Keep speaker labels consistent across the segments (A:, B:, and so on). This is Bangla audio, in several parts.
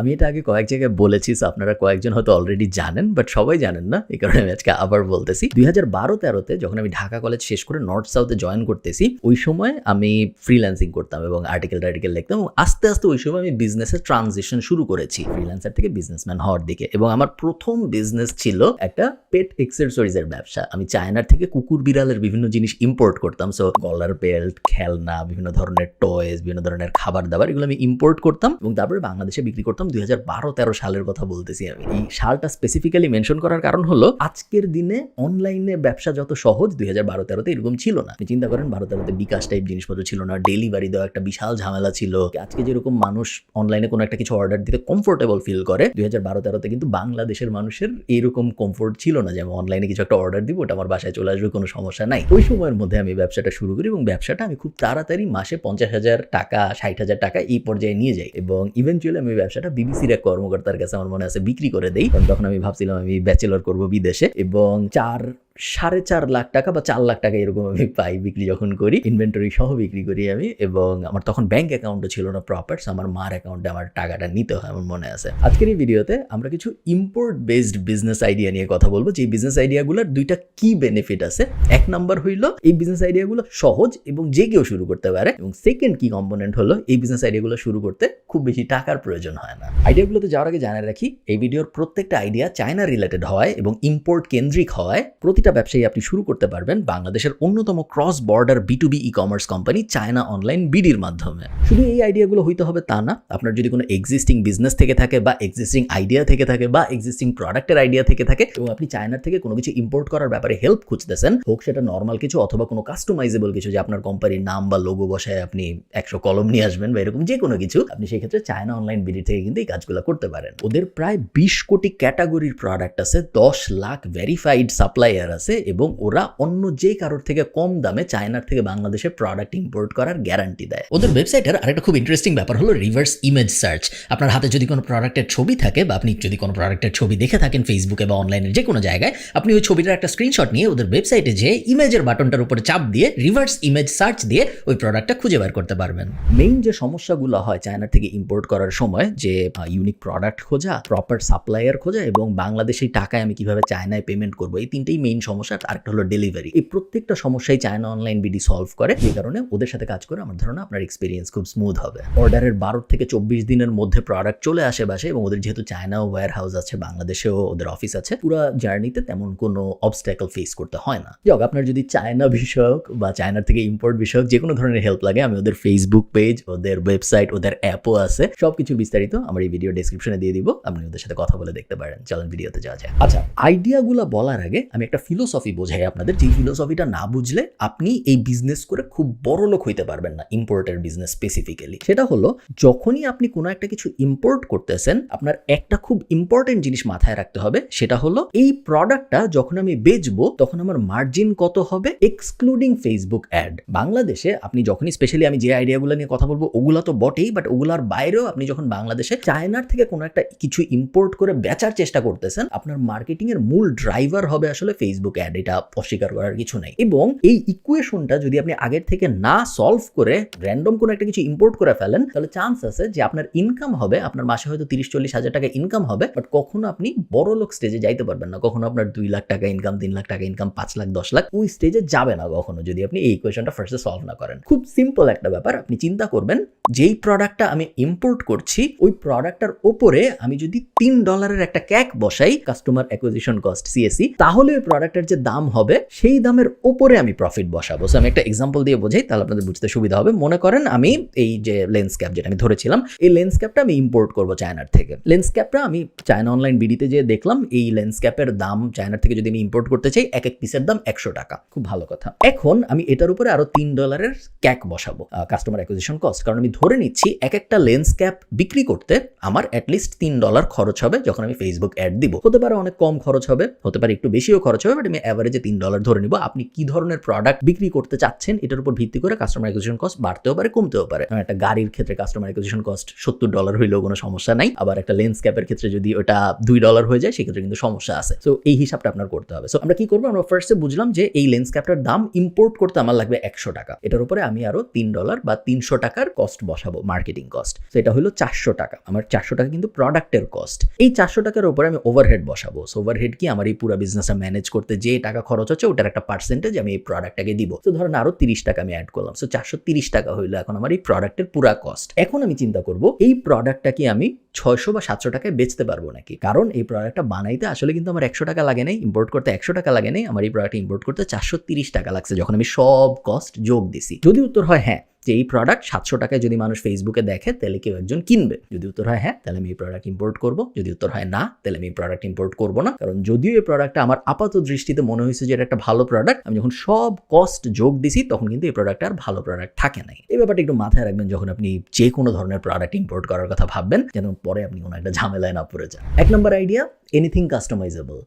A: আমি এটা আগে কয়েক জায়গায় বলেছি, so আপনারা কয়েকজন হয়তো অলরেডি জানেন বাট সবাই জানেন না, এই কারণে আমি আজকে আবার বলতেছি। দুই হাজার বারো তেরোতে যখন আমি ঢাকা কলেজ শেষ করে নর্থ সাউথে জয়েন করতেছি, ওই সময় আমি ফ্রিল্যান্সিং করতাম এবং আর্টিকেল টার্টিকেল লিখতাম এবং আস্তে আস্তে ওই সময় আমি বিজনেসের ট্রানজিশন শুরু করেছি ফ্রিল্যান্সার থেকে বিজনেসম্যান হওয়ার দিকে। এবং আমার প্রথম বিজনেস ছিল একটা পেট এক্সেসরিজের ব্যবসা। আমি চায়নার থেকে কুকুর বিড়ালের বিভিন্ন জিনিস ইম্পোর্ট করতাম সো কলার বেল্ট খেলনা, বিভিন্ন ধরনের টয়েস বিভিন্ন ধরনের খাবার দাবার, এগুলো আমি ইম্পোর্ট করতাম এবং তারপরে বাংলাদেশে বিক্রি করতাম দুই হাজার বারো তেরো সালের কথা বলতেছি আমি। এই সালটা স্পেসিফিক্যালি মেনশন করার কারণ হলো, আজকের দিনে অনলাইনে ব্যবসা যত সহজ দুই হাজার বারো তেরোতে এরকম ছিল না। আপনি চিন্তা করেন, বারো তেরোতে বিকাশ টাইপ জিনিসপত্র ছিল না ডেলিভারি দেওয়া একটা বিশাল ঝামেলা ছিল। আজকে যেরকম মানুষ অনলাইনে কোনো একটা কিছু অর্ডার দিতে কমফোর্টেবল ফিল করে, দুই হাজার বারো তেরোতে কিন্তু বাংলাদেশের মানুষের এরকম কমফোর্ট ছিল না যে, আমি অনলাইনে কিছু একটা অর্ডার দিব, ওটা আমার বাসায় চলে আসবে, কোনো সমস্যা নাই। ওই সময়ের মধ্যে আমি ব্যবসাটা শুরু করি এবং ব্যবসাটা আমি খুব তাড়াতাড়ি মাসে পঞ্চাশ হাজার টাকা, ষাট হাজার টাকা এই পর্যায়ে নিয়ে যাই এবং ইভেনচুয়ালি আমি ব্যবসাটা বিবিসির এক কর্মকর্তার কাছে আমার মনে আছে, বিক্রি করে দেই। তখন আমি ভাবছিলাম আমি ব্যাচেলর করব বিদেশে এবং চার সাড়ে চার লাখ টাকা বা চার লাখ টাকা এরকম আমি পাই বিক্রি যখন করি ইনভেন্টরি সহ বিক্রি করি আমি এবং আমার তখন ব্যাংক অ্যাকাউন্টও ছিল না প্রপার আমার মার অ্যাকাউন্টে আমার টাকাটা নিতে হয় আমার মনে আছে। আজকের এই ভিডিওতে আমরা কিছু ইম্পোর্ট বেসড বিজনেস আইডিয়া নিয়ে কথা বলব যে বিজনেস আইডিয়াগুলোর দুইটা কি বেনিফিট আছে। এক নাম্বার হইল, এই বিজনেস আইডিয়াগুলো সহজ এবং যে কেউ শুরু করতে পারে এবং সেকেন্ড কি কম্পোনেন্ট হলো, এই বিজনেস আইডিয়াগুলো শুরু করতে খুব বেশি টাকার প্রয়োজন হয় না। আইডিয়াগুলোতে যাওয়ার আগে জানা রাখি, এই ভিডিওর প্রত্যেকটা আইডিয়া চায়না রিলেটেড হয় এবং ইম্পোর্ট কেন্দ্রিক হয়। প্রতিটা ব্যবসায়ী আপনি শুরু করতে পারবেন বাংলাদেশের অন্যতম cross border B two B E commerce company China online বিডির মাধ্যমে। শুধু এই আইডিয়াগুলো হইতে হবে তা না, আপনার যদি কোনো এক্সিস্টিং বিজনেস থেকে থাকে বা এক্সিস্টিং আইডিয়া থেকে থাকে বা এক্সিস্টিং প্রোডাক্টের আইডিয়া থেকে থাকে এবং আপনি চায়নার থেকে কোনো কিছু ইম্পোর্ট করার ব্যাপারে হেল্প খুঁজতেছেন, হোক সেটা নর্মাল কিছু অথবা কোনো কাস্টমাইজেবল কিছু যে আপনার কোম্পানির নাম বা লোগো বসায় আপনি একশো কলম নিয়ে আসবেন বা এরকম যে কোনো কিছু, আপনি সেই ক্ষেত্রে চায়না অনলাইন বিডি থেকে কিন্তু এই কাজগুলো করতে পারেন। ওদের প্রায় বিশ কোটি ক্যাটাগরির প্রোডাক্ট আছে, দশ লাখ ভেরিফাইড সাপ্লায়ার আছে এবং ওরা অন্য যে কারোর থেকে কম দামে চায়নার থেকে বাংলাদেশে প্রোডাক্ট ইম্পোর্ট করার গ্যারান্টি দেয়। ওদের ওয়েবসাইটের আরেকটা খুব ইন্টারেস্টিং ব্যাপার হলো রিভার্স ইমেজ সার্চ আপনার হাতে যদি কোনো প্রোডাক্টের ছবি থাকে বা আপনি যদি কোনো প্রোডাক্টের ছবি দেখে থাকেন ফেসবুকে বা অনলাইনে যে কোনো জায়গায়, আপনি ওই ছবিটার একটা স্ক্রিনশট নিয়ে ওদের ওয়েবসাইটে যে ইমেজের বাটনটার উপরে চাপ দিয়ে রিভার্স ইমেজ সার্চ দিয়ে ওই প্রোডাক্টটা খুঁজে বের করতে পারবেন। মেইন যে সমস্যাগুলো হয় চায়না থেকে ইম্পোর্ট করার সময় যে ইউনিক প্রোডাক্ট খোঁজা প্রপার সাপ্লায়ার খোঁজা এবং বাংলাদেশের টাকায় আমি কীভাবে চায়নায় পেমেন্ট করব, এই তিনটেই মেইন সমস্যা আরেকটা হলো ডেলিভারি এই প্রত্যেকটা সমস্যাই চায়না অনলাইন বিডি সলভ করে, যে কারণে ওদের সাথে কাজ করে আমার ধারণা আপনার এক্সপিরিয়েন্স খুব স্মুথ হবে। অর্ডারের বারো থেকে চব্বিশ দিনের মধ্যে প্রোডাক্ট চলে আসে বাসে এবং ওদের যেহেতু চায়নাও ওয়্যার হাউস আছে, বাংলাদেশেও ওদের অফিস আছে, পুরো জার্নিতে তেমন কোনো অবস্ট্যাকল ফেস করতে হয় না। যাক আপনার যদি চায়না বিষয়ক বা চায়নার থেকে ইম্পোর্ট বিষয়ক যে কোনো ধরনের হেল্প লাগে, আমি ওদের ফেসবুক পেজ ওদের ওয়েবসাইট ওদের অ্যাপও আছে সব কিছুর বিস্তারিত আমার এই ভিডিও ডেসক্রিপশনে দিয়ে দিব। আপনি ওদের সাথে কথা বলে দেখতে পারেন। চলেন ভিডিওতে যাওয়া যায় আচ্ছা আইডিয়াগুলো বলার আগে আমি একটা ফিলোসফি বোঝাই আপনাদের যে ফিলোসফিটা না বুঝলে আপনি এই বিজনেস করে খুব বড় লোক হইতে পারবেন না ইম্পোর্টের বিজনেস স্পেসিফিক্যালি সেটা হলো, যখনই আপনি কোনো একটা কিছু ইম্পোর্ট করতেছেন, আপনার একটা খুব ইম্পর্টেন্ট জিনিস মাথায় রাখতে হবে, সেটা হলো, এই প্রোডাক্টটা যখন আমি বেচবো, তখন আমার মার্জিন কত হবে এক্সক্লুডিং ফেসবুক অ্যাড বাংলাদেশে আপনি যখনই স্পেশালি আমি যে আইডিয়াগুলো নিয়ে কথা বলব, ওগুলো তো বটেই বাট ওগুলার বাইরেও আপনি যখন বাংলাদেশে চায়নার থেকে কোনো একটা কিছু ইম্পোর্ট করে বেচার চেষ্টা করতেছেন, আপনার মার্কেটিং এর মূল ড্রাইভার হবে আসলে ফেসবুক অ্যাড এটা অস্বীকার করার কিছু নাই। এবং এই ইকুয়েশনটা যদি আপনি আগের থেকে না সলভ করে র্যান্ডম কোনো একটা কিছু ইম্পোর্ট করে ফেলেন, তাহলে চান্স আছে যে আপনার ইনকাম হবে, আপনার মাসে হয়তো তিরিশ, চল্লিশ হাজার টাকা ইনকাম হবে বাট কখনো আপনি বড় লোক স্টেজে যাইতে পারবেন না। কখনো আপনার দুই লাখ টাকা ইনকাম তিন লাখ টাকা ইনকাম পাঁচ লাখ, দশ লাখ, ওই স্টেজে যাবে না কখনো যদি আপনি এই ইকুয়েশনটা ফার্স্টে সলভ না করেন। খুব সিম্পল একটা ব্যাপার, আপনি চিন্তা করবেন, যেই প্রোডাক্টটা আমি ইম্পোর্ট করছি, ওই প্রোডাক্টটার ওপরে আমি যদি তিন ডলারের একটা ক্যাক বসাই কাস্টমার অ্যাকুইজিশন কস্ট সিএসি তাহলে ওই প্রোডাক্টের যে দাম হবে, সেই দামের ওপরে আমি প্রফিট বসাবো। সো আমি একটা এক্সাম্পল দিয়ে বোঝাই, তাহলে আপনাদের বুঝতে সুবিধা হবে। মনে করেন আমি এই যে লেন্স ক্যাপ যেটা আমি ধরেছিলাম, এই লেন্স ক্যাপটা আমি ইম্পোর্ট করব চায়নার থেকে। লেন্স ক্যাপটা আমি চায়না অনলাইন বিডিতে যে দেখলাম, এই লেন্স ক্যাপের দাম চায়নার থেকে যদি আমি ইম্পোর্ট করতে চাই, এক এক পিসের দাম একশো টাকা। খুব ভালো কথা। এখন আমি এটার উপরে আরও তিন ডলারের ক্যাক বসাবো কাস্টমার অ্যাকুইজিশন কস্ট কারণ আমি ধরে নিচ্ছি, এক একটা লেন্স ক্যাপ বিক্রি করতে আমার অ্যাটলিস্ট তিন ডলার খরচ হবে, যখন আমি ফেসবুক অ্যাড দিব। হতে পারে অনেক কম খরচ হবে, হতে পারে একটু বেশিও খরচ হবে বাট আমি অ্যাভারেজে তিন ডলার ধরে নিব। আপনি কি ধরনের প্রোডাক্ট বিক্রি করতে চাচ্ছেন, এটার উপর ভিত্তি করে কাস্টমার অ্যাকুইজিশন কস্ট বাড়তেও পারে, কমতেও পারে। একটা গাড়ির ক্ষেত্রে কাস্টমার অ্যাকুইজিশন কস্ট সত্তর ডলার হইলেও কোনো সমস্যা নাই। আবার একটা লেন্স ক্যাপের ক্ষেত্রে যদি ওটা দুই ডলার হয়ে যায়, সেক্ষেত্রে কিন্তু সমস্যা আছে। সো এই হিসাবটা আপনার করতে হবে। সো আমরা কি করব? আমরা ফার্স্টে বুঝলাম যে এই লেন্স ক্যাপটার দাম ইম্পোর্ট করতে আমার লাগবে একশো টাকা। এটার উপরে আমি আরও তিন ডলার বা তিনশো টাকার কস্ট বসাবো মার্কেটিং কস্ট তো এটা হলো চারশো টাকা। আমার চারশো টাকা কিন্তু প্রোডাক্টের কস্ট এই চারশো টাকার উপরে আমি ওভারহেড বসাবো। সো ওভারহেড কি? আমার এই পুরো বিজনেসটা ম্যানেজ করতে যে টাকা খরচ হচ্ছে, ওটার একটা পার্সেন্টেজ আমি এই প্রোডাক্টটাকে দিব। তো ধরেন আরও তিরিশ টাকা আমি অ্যাড করলাম সো চারশো তিরিশ টাকা হইল এখন আমার এই প্রোডাক্টের পুরা কস্ট এখন আমি চিন্তা করব, এই প্রোডাক্টটা কি আমি ছয়শো বা সাতশো টাকায় বেচতে পারব নাকি? কারণ এই প্রোডাক্টটা বানাইতে আসলে কিন্তু আমার একশো টাকা লাগে নাই ইম্পোর্ট করতে একশো টাকা লাগে নাই, আমার এই প্রোডাক্ট ইম্পোর্ট করতে চারশো তিরিশ টাকা লাগছে, যখন আমি সব কস্ট যোগ দিছি। যদি উত্তর হয় হ্যাঁ যে এই প্রোডাক্ট সাতশো টাকায় যদি মানুষ ফেসবুকে দেখে, তাহলে কেউ একজন কিনবে। যদি উত্তর হয় হ্যাঁ তাহলে আমি এই প্রোডাক্ট ইম্পোর্ট করব। যদি উত্তর হয়, না, তাহলে আমি এই প্রোডাক্ট ইম্পোর্ট করব না। কারণ যদিও এই প্রোডাক্টটা আমার আপাত দৃষ্টিতে মনে হয়েছে যে এটা একটা ভালো প্রোডাক্ট আমি যখন সব কস্ট যোগ দিছি, তখন কিন্তু এই প্রোডাক্টটা আর ভালো প্রোডাক্ট থাকে নাই। এই ব্যাপারটা একটু মাথায় রাখবেন যখন আপনি যে কোনো ধরনের প্রোডাক্ট ইম্পোর্ট করার কথা ভাববেন, যেন পরে আপনি কোনো একটা ঝামেলায় না পড়ে যান। এক নম্বর আইডিয়া এনিথিং কাস্টমাইজেবল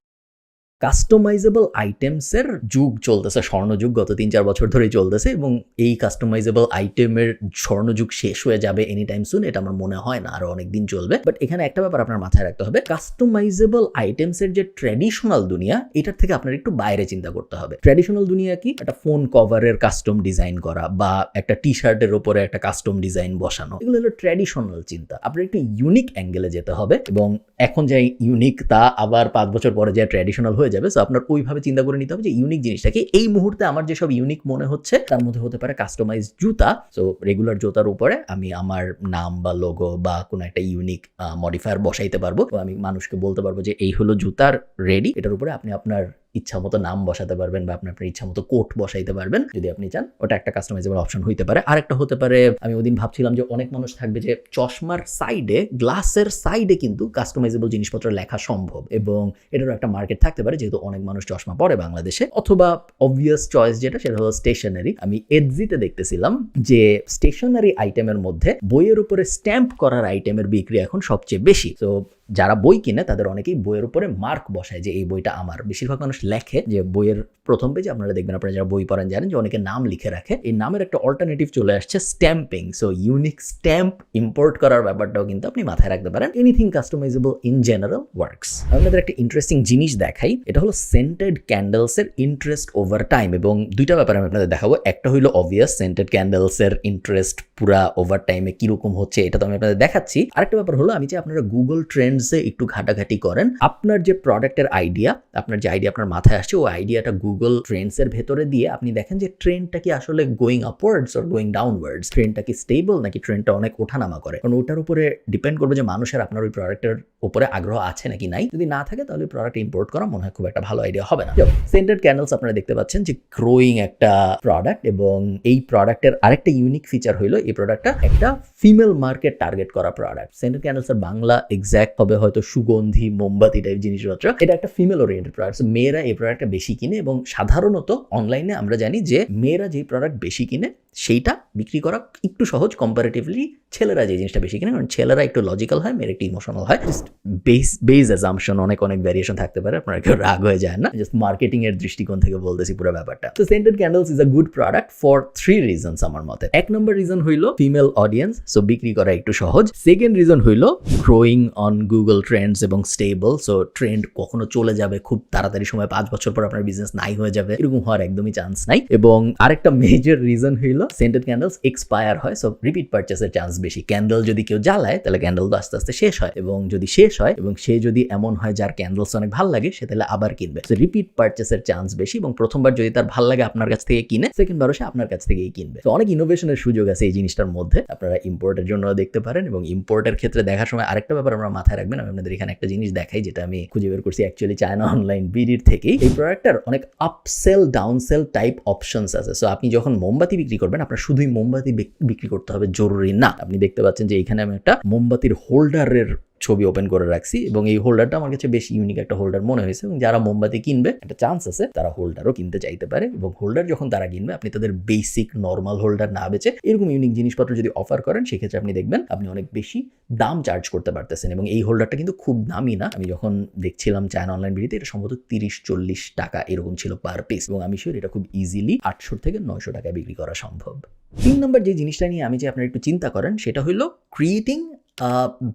A: কাস্টমাইজেবল আইটেমসের যুগ চলতেছে, স্বর্ণযুগ, গত তিন চার বছর ধরেই চলতেছে এবং এই কাস্টমাইজেবল আইটেমের স্বর্ণযুগ শেষ হয়ে যাবে এনি টাইম সুন এটা আমার মনে হয় না, আরও অনেক দিন চলবে। বাট এখানে একটা ব্যাপার আপনার মাথায় রাখতে হবে কাস্টমাইজেবল আইটেমসের যে ট্র্যাডিশনাল দুনিয়া, এটার থেকে আপনার একটু বাইরে চিন্তা করতে হবে। ট্র্যাডিশনাল দুনিয়া কি? একটা ফোন কভারের কাস্টম ডিজাইন করা বা একটা টি শার্টের ওপরে একটা কাস্টম ডিজাইন বসানো। এগুলো হলো ট্র্যাডিশনাল চিন্তা। আপনার একটু ইউনিক অ্যাঙ্গেলে যেতে হবে এবং এখন যে ইউনিক তা আবার পাঁচ বছর পরে যে ট্র্যাডিশনাল হয়ে যাবে। সো আপনার ওইভাবে চিন্তা করে নিতে হবে যে ইউনিক জিনিসটাকে এই মুহূর্তে আমার যেসব ইউনিক মনে হচ্ছে, তার মধ্যে হতে পারে কাস্টমাইজ জুতা। সো রেগুলার জুতার উপরে আমি আমার নাম বা লোগো বা কোনো একটা ইউনিক মডিফায়ার বসাইতে পারব। আমি মানুষকে বলতে পারব যে এই হলো জুতার রেডি এটার উপরে আপনি আপনার ইচ্ছা মতো নাম বসাতে পারবেন বা আপনি আপনার ইচ্ছা মতো কোট বসাইতে পারবেন। যদি আপনি চান, ওটা একটা কাস্টমাইজেবল অপশন হইতে পারে। আরেকটা হতে পারে, আমি ওদিন ভাবছিলাম যে অনেক মানুষ থাকবে যে চশমার সাইডে গ্লাসের সাইডে কিন্তু কাস্টমাইজেবল জিনিসপত্র লেখা সম্ভব এবং এটারও একটা মার্কেট থাকতে পারে, যেহেতু অনেক মানুষ চশমা পরে বাংলাদেশে। অথবা অবভিয়াস চয়েস যেটা, সেটা হলো স্টেশনারি আমি এডজিতে দেখতেছিলাম যে স্টেশনারি আইটেমের মধ্যে বইয়ের উপরে স্ট্যাম্প করার আইটেমের বিক্রি এখন সবচেয়ে বেশি। তো যারা বই কিনে, তাদের অনেকেই বইয়ের উপরে মার্ক বসায় যে এই বইটা আমার। বেশিরভাগ মানুষ লেখে যে বইয়ের প্রথম পেজে আপনারা দেখবেন, আপনারা যারা বই পড়েন জানেন যে অনেকে নাম লিখে রাখে। এই নামের একটা অল্টারনেটিভ চলে আসছে stamping so unique stamp import করার ব্যাপারটাও কিন্তু আপনি মাথায় রাখতে পারেন। Anything customisable in general works আপনাদের একটা ইন্টারেস্টিং জিনিস দেখাই, এটা হলো সেন্টেড ক্যান্ডেলস এর ইন্টারেস্ট ওভার টাইম এবং দুইটা ব্যাপার আমি আপনাদের দেখাবো। একটা হলো অবভিয়াস সেন্টেড ক্যান্ডেলস এর ইন্টারেস্ট পুরা ওভার টাইমে কীরকম হচ্ছে, এটা তো আমি আপনাদের দেখাচ্ছি। আরেকটা ব্যাপার হলো, আমি যে আপনারা গুগল ট্রেন্ডসে একটু ঘাটাঘাটি করেন। আপনার যে প্রোডাক্টের আইডিয়া আপনার যে আইডিয়া আপনার মাথায় আসছে, ওই আইডিয়াটা গুগল ট্রেন্ডসের ভেতরে দিয়ে আপনি দেখেন যে ট্রেনটা কি আসলে going upwards or going downwards ট্রেনটা কি স্টেবল নাকি ট্রেন্ডটা অনেক ওঠানামা করে? কারণ ওটার উপরে ডিপেন্ড করবে যে মানুষের আপনার ওই প্রোডাক্টের উপরে আগ্রহ আছে নাকি নাই। যদি না থাকে, তাহলে প্রোডাক্ট ইম্পোর্ট করা মনে হয় খুব একটা ভালো আইডিয়া হবে না। সেন্টেড ক্যান্ডেলস আপনারা দেখতে পাচ্ছেন যে গ্রোয়িং একটা প্রোডাক্ট এবং এই প্রোডাক্টের আরেকটা ইউনিক ফিচার হলো এই প্রোডাক্টটা একটা ফিমেল মার্কেট টার্গেট করা প্রোডাক্ট সেন্টেড ক্যান্ডেলসের বাংলা এক্স্যাক্ট হবে হয়তো সুগন্ধি, মোমবাতি টাইপ জিনিসপত্র। এটা একটা ফিমেল ওরিয়েন্টেড প্রোডাক্ট মেয়েরা এই প্রোডাক্টটা বেশি কিনে এবং সাধারণত অনলাইনে আমরা জানি যে মেয়েরা যে প্রোডাক্ট বেশি কিনে সেইটা বিক্রি করা একটু সহজ কম্পারেটিভলি ছেলেরা যে জিনিসটা বেশি কিনে, কারণ ছেলেরা একটু লজিক্যাল হয়, মেয়েরা একটু ইমোশনাল হয়। জাস্ট বেস বেস অ্যাজামশন অনেক অনেক ভ্যারিয়েশন থাকতে পারে, আপনারা কেউ রাগ হয়ে যায় না। জাস্ট মার্কেটিং এর দৃষ্টিকোণ থেকে বলতেছি পুরো ব্যাপারটা। তো scented candles is a good product for three reasons আমার মতে। এক নম্বর রিজন হইল ফিমেল অডিয়েন্স সো বিক্রি করা একটু সহজ। সেকেন্ড রিজন হইল গ্রোয়িং অন গুগল ট্রেন্ডস এবং স্টেবল সো ট্রেন্ড কখনো চলে যাবে খুব তাড়াতাড়ি সময়, পাঁচ বছর পর আপনার বিজনেস নাই হয়ে যাবে, এরকম হওয়ার একদমই চান্স নাই। এবং আরেকটা মেজর রিজন হইল সেন্টেড ক্যান্ডেলস এক্সপায়ার হয় সো রিপিট পারচেসের চান্স বেশি। ক্যান্ডেল যদি কেউ জ্বালায়, তাহলে ক্যান্ডেল তো আস্তে আস্তে শেষ হয়। এবং যদি শেষ হয়, এবং সে যদি এমন হয় যার ক্যান্ডেলস অনেক ভালো লাগে, সে তাহলে আবার কিনবে। সো রিপিট পারচেসের চান্স বেশি, এবং প্রথমবার যদি তার ভালো লাগে আপনার কাছ থেকে কিনে সেকেন্ড বারও সে আপনার কাছ থেকেই কিনবে। তো অনেক ইনোভেশনের সুযোগ আছে এই জিনিসটার মধ্যে। আপনারা ইম্পোর্টের জন্য দেখতে পারেন, এবং ইম্পোর্টের ক্ষেত্রে দেখার সময় আরেকটা ব্যাপার আমরা মাথায় রাখবেন। আমি আপনাদের এখানে একটা জিনিস দেখাই, যেটা আমি খুঁজে বের করছি অ্যাকচুয়ালি চায়না অনলাইন বিডির থেকেই। এই প্রোডাক্টটার অনেক আপসেল ডাউনসেল টাইপ অপশনস আছে। সো আপনি যখন মোমবাতি বিক্রি করবেন আপনার শুধুই মোমবাতি বিক্রি করতে হবে, জরুরি না। আপনি দেখতে পাচ্ছেন যে এখানে আমি একটা মোমবাতির হোল্ডারের ছবি ওপেন করে রাখছি এবং এই হোল্ডারটা আমার কাছে বেশ ইউনিক একটা হোল্ডার মনে হয়েছে এবং যারা মোমবাতি কিনবে, একটা চান্স আছে, তারা হোল্ডারও কিনতে চাইতে পারে এবং হোল্ডার যখন তারা কিনবে, আপনি তাদের বেসিক নর্মাল হোল্ডার না বেচে এরকম ইউনিক জিনিসপত্র যদি অফার করেন, সেক্ষেত্রে আপনি দেখবেন আপনি অনেক বেশি দাম চার্জ করতে পারতেছেন এবং এই হোল্ডারটা কিন্তু খুব দামি না। আমি যখন দেখছিলাম চায়না অনলাইন ভিডিওতে এটা সম্ভবত তিরিশ, চল্লিশ টাকা এরকম ছিল পার পিস এবং আমি শিওর এটা খুব ইজিলি আটশো থেকে নয়শো টাকায় বিক্রি করা সম্ভব। তিন নম্বর যে জিনিসটা নিয়ে আমি যে আপনারা একটু চিন্তা করেন, সেটা হলো ক্রিয়েটিং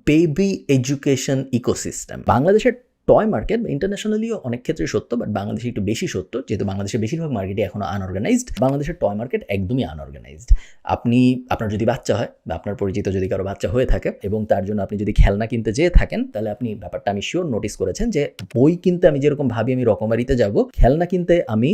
A: বেবি এডুকেশন ইকোসিস্টেম বাংলাদেশের টয় মার্কেট ইন্টারন্যাশনালিও অনেক ক্ষেত্রে সত্য বাট বাংলাদেশে একটু বেশি সত্য, যেহেতু বাংলাদেশের বেশিরভাগ মার্কেটই এখনও আনঅর্গানাইজড বাংলাদেশের টয় মার্কেট একদমই আনঅর্গানাইজড আপনি, আপনার যদি বাচ্চা হয়, বা আপনার পরিচিত যদি কারও বাচ্চা হয়ে থাকে, এবং তার জন্য আপনি যদি খেলনা কিনতে যেয়ে থাকেন, তাহলে আপনি, ব্যাপারটা আমি শিওর নোটিস করেছেন যে বই কিনতে আমি যেরকম ভাবি আমি রকমারিতে যাব, খেলনা কিনতে আমি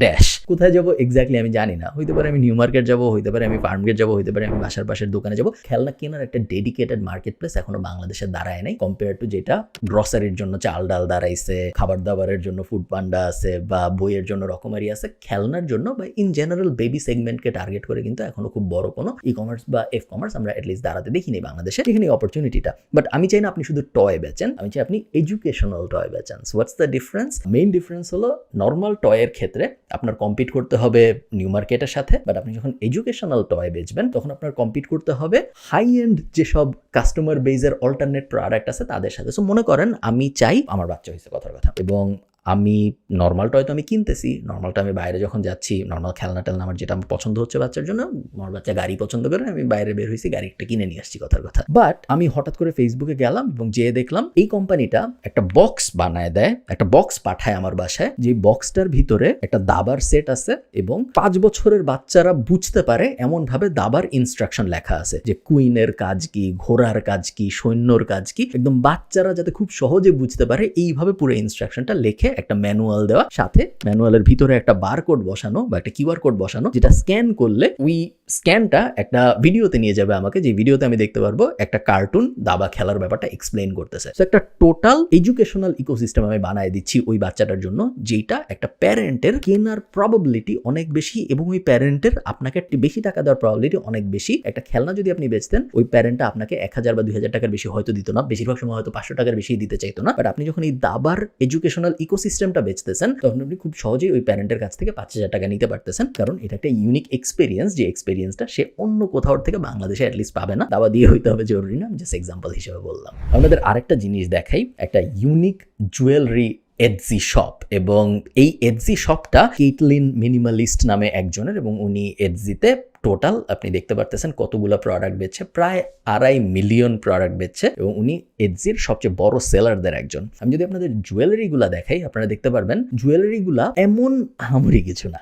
A: ড্যাশ কোথায় যাব এক্স্যাক্টলি আমি জানি না। হইতে পারে আমি নিউ মার্কেট যাব, হইতে পারে আমি ফার্মগেট যাব, হইতে পারে আমি বাসার পাশের দোকানে যাব। খেলনা কেনার একটা ডেডিকেটেড মার্কেট প্লেস এখনও বাংলাদেশে দাঁড়ায় নাই। কম্পেয়ার টু যেটা গ্রসারির জন্য চাল ডাল দাঁড়াইছে, খাবার দাবারের জন্য ফুড পান্ডা আছে বা বইয়ের জন্য রকমারি আছে, খেলনার জন্য বা ইন জেনারেল বেবি সেগমেন্টকে টার্গেট করে কিন্তু এখনও খুব বড় কোনো ই কমার্স বা এফ কমার্স আমরা অ্যাটলিস্ট দাঁড়াতে দেখিনি বাংলাদেশে এখানে অপরচুনিটিটা বাট আমি চাই না আপনি শুধু টয় বেচেন, আমি চাই আপনি educational toy বেচেন। What's the difference main difference হলো নর্মাল টয়ের ক্ষেত্রে আপনার কম্পিট করতে হবে নিউ মার্কেটের সাথে বাট আপনি যখন এডুকেশনাল টয় বেচবেন, তখন আপনার কম্পিট করতে হবে হাই এন্ড যেসব কাস্টমার বেজের অল্টারনেট প্রোডাক্ট আছে তাদের সাথে। সো মনে করেন আমি চাই আমার বাচ্চা হয়েছে কথার কথা। এবং আমি নর্মালটা হয়তো আমি কিনতেছি। নর্মালটা আমি বাইরে যখন যাচ্ছি নর্মাল খেলনা টেলনা আমার যেটা আমার পছন্দ হচ্ছে বাচ্চার জন্য, আমার বাচ্চা গাড়ি পছন্দ করে, আমি বাইরে বের হয়েছি, গাড়ি একটা কিনে নিয়ে আসছি কথার কথা। বাট আমি হঠাৎ করে ফেসবুকে গেলাম এবং যেয়ে দেখলাম এই কোম্পানিটা একটা বক্স বানায় দেয়, একটা বক্স পাঠায় আমার বাসায় যে বক্সটার ভিতরে একটা দাবার সেট আছে এবং পাঁচ বছরের বাচ্চারা বুঝতে পারে এমন ভাবে দাবার ইনস্ট্রাকশন লেখা আছে যে কুইনের কাজ কি, ঘোড়ার কাজ কি, সৈন্যর কাজ কি, একদম বাচ্চারা যাতে খুব সহজে বুঝতে পারে, এইভাবে পুরো ইনস্ট্রাকশনটা লেখে একটা ম্যানুয়াল দেওয়া, সাথে ম্যানুয়ালের ভিতরে একটা বার কোড বসানো বা একটা কিউআর কোড বসানো, যেটা স্ক্যান করলে ওই স্ক্যানটা একটা ভিডিওতে নিয়ে যাবে আমাকে, যে ভিডিওতে আমি দেখতে পারব একটা কার্টুন দাবা খেলার ব্যাপারটা এক্সপ্লেন করতেছে। একটা টোটাল এডুকেশনাল ইকোসিস্টেম আমি বানায় দিচ্ছি ওই বাচ্চাটার জন্য, যেটা একটা প্যারেন্টের কেনার প্রবাবিলিটি অনেক বেশি এবং ওই প্যারেন্টের আপনাকে একটি বেশি টাকা দেওয়ার প্রবাবিলিটি অনেক বেশি। একটা খেলনা যদি আপনি বেচতেন, ওই প্যারেন্টটা আপনাকে এক হাজার বা দুই হাজার টাকার বেশি হয়তো দিত না, বেশিরভাগ সময় হয়তো পাঁচশো টাকার বেশি দিতে চাইতো না। বাট আপনি যখন এই দাবার এডুকেশনাল ইকোসিস্টেমটা বেচতেছেন, তখন আপনি খুব সহজেই ওই প্যারেন্টের কাছ থেকে পাঁচ হাজার টাকা নিতে পারতেছেন। কারণ এটা একটা ইউনিক এক্সপিরিয়েন্স যে এক্সপিরিয়েন্সটা সে অন্য কোথাও থেকে বাংলাদেশে অ্যাটলিস্ট পাবে না। দাবা দিয়ে হইতে হবে জরুরি না জাস্ট এক্সাম্পল হিসেবে বললাম। আপনাদের আরেকটা জিনিস দেখাই, একটা ইউনিক জুয়েলারি এডজি শপ এবং এই এডজি শপটা কেটলিন মিনিমালিস্ট নামে একজনের এবং উনি এডজিতে টোটাল আপনি দেখতে পারতেছেন কতগুলো প্রোডাক্ট বেচছে, প্রায় আড়াই মিলিয়ন প্রোডাক্ট বেচছে এবং উনি এডজির সবচেয়ে বড় সেলারদের একজন। আমি যদি আপনাদের জুয়েলারিগুলা দেখাই, আপনারা দেখতে পারবেন জুয়েলারিগুলা এমন আমরি কিছু না।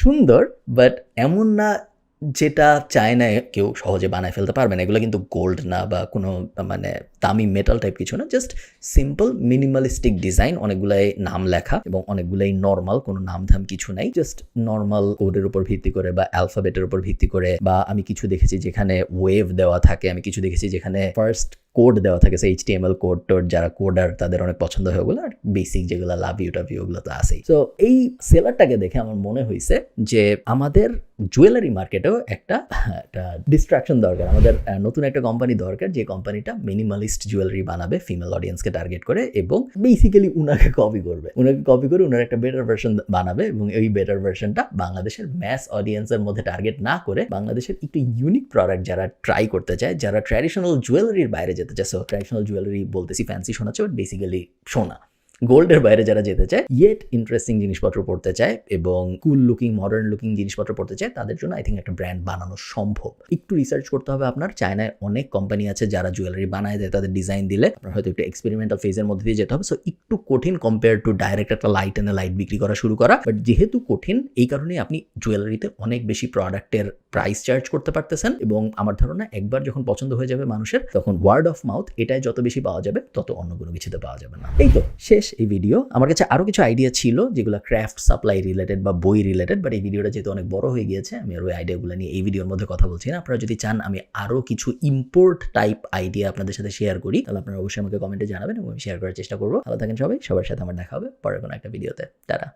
A: সুন্দর বাট এমন না যেটা চায়নায় কেউ সহজে বানায় ফেলতে পারবে না। এগুলো কিন্তু গোল্ড না বা কোনো মানে দামি মেটাল টাইপ কিছু না। জাস্ট সিম্পল মিনিমালিস্টিক ডিজাইন অনেকগুলাই নাম লেখা এবং অনেকগুলাই নর্মাল কোনো নাম ধাম কিছু নাই। জাস্ট নর্মাল কোডের উপর ভিত্তি করে বা অ্যালফাবেটের উপর ভিত্তি করে বা আমি কিছু দেখেছি যেখানে ওয়েভ দেওয়া থাকে, আমি কিছু দেখেছি যেখানে ফার্স্ট কোড দেওয়া থাকে, সেই এইচটিএমএল কোড টোড যারা কোডার তাদের অনেক পছন্দ হয় ওগুলো, আর বেসিক যেগুলো লাভ ইউ ওগুলো তো আছেই। তো এই সেলারটাকে দেখে আমার মনে হয়েছে যে আমাদের জুয়েলারি মার্কেটেও একটা একটা ডিস্ট্রাকশন দরকার। আমাদের নতুন একটা কোম্পানি দরকার, যে কোম্পানিটা মিনিমালিস্ট জুয়েলারি বানাবে ফিমেল অডিয়েন্সকে টার্গেট করে এবং বেসিক্যালি উনাকে কপি করবে। উনাকে কপি করে উনার একটা বেটার ভার্সন বানাবে এবং এই বেটার ভার্সনটা বাংলাদেশের ম্যাস অডিয়েন্সের মধ্যে টার্গেট না করে বাংলাদেশের একটু ইউনিক প্রোডাক্ট যারা ট্রাই করতে চায়, যারা ট্র্যাডিশনাল জুয়েলারির বাইরে যেতে চাচ্ছ ট্র্যাডিশনাল জুয়েলারি বলতেছি ফ্যান্সি শোনাচ্ছে বাট বেসিক্যালি সোনা গোল্ডের বাইরে যারা যেতে চায় ইয়েট ইন্টারেস্টিং জিনিসপত্র পড়তে চায় এবং কুল লুকিং মডার্ন লুকিং জিনিসপত্র পড়তে চায়, তাদের জন্য আই থিঙ্ক একটা ব্র্যান্ড বানানো সম্ভব। একটু রিসার্চ করতে হবে আপনার, চায়নায় অনেক কোম্পানি আছে যারা জুয়েলারি বানায় দেয়, তাদের ডিজাইন দিলে আপনার হয়তো একটু এক্সপেরিমেন্টাল ফেজের মধ্যে দিয়ে যেতে হবে। সো একটু কঠিন কম্পেয়ার টু ডাইরেক্ট একটা লাইট এনে লাইট বিক্রি করা শুরু করা। বাট যেহেতু কঠিন, এই কারণে আপনি জুয়েলারিতে অনেক বেশি প্রোডাক্টের প্রাইস চার্জ করতে পারতেছেন এবং আমার ধারণা একবার যখন পছন্দ হয়ে যাবে মানুষের, তখন ওয়ার্ড অফ মাউথ এটাই যত বেশি পাওয়া যাবে, তত অন্য কোনো কিছুতে পাওয়া যাবে না। এই তো, শেষ এই ভিডিও আমার কাছে আরও কিছু আইডিয়া ছিল, যেগুলো ক্রাফট সাপ্লাই রিলেটেড বা বই রিলেটেড বাট এই ভিডিওটা যেহেতু অনেক বড় হয়ে গিয়েছে, আমি আর ওই আইডিয়াগুলো নিয়ে এই ভিডিওর মধ্যে কথা বলছি না। আপনারা যদি চান আমি আরও কিছু ইম্পোর্ট টাইপ আইডিয়া আপনাদের সাথে শেয়ার করি, তাহলে আপনারা অবশ্যই আমাকে কমেন্টে জানাবেন এবং আমি শেয়ার করার চেষ্টা করব। ভালো থাকেন সবাই, সবার সাথে আমার দেখা হবে পরে কোনো একটা ভিডিওতে টাটা।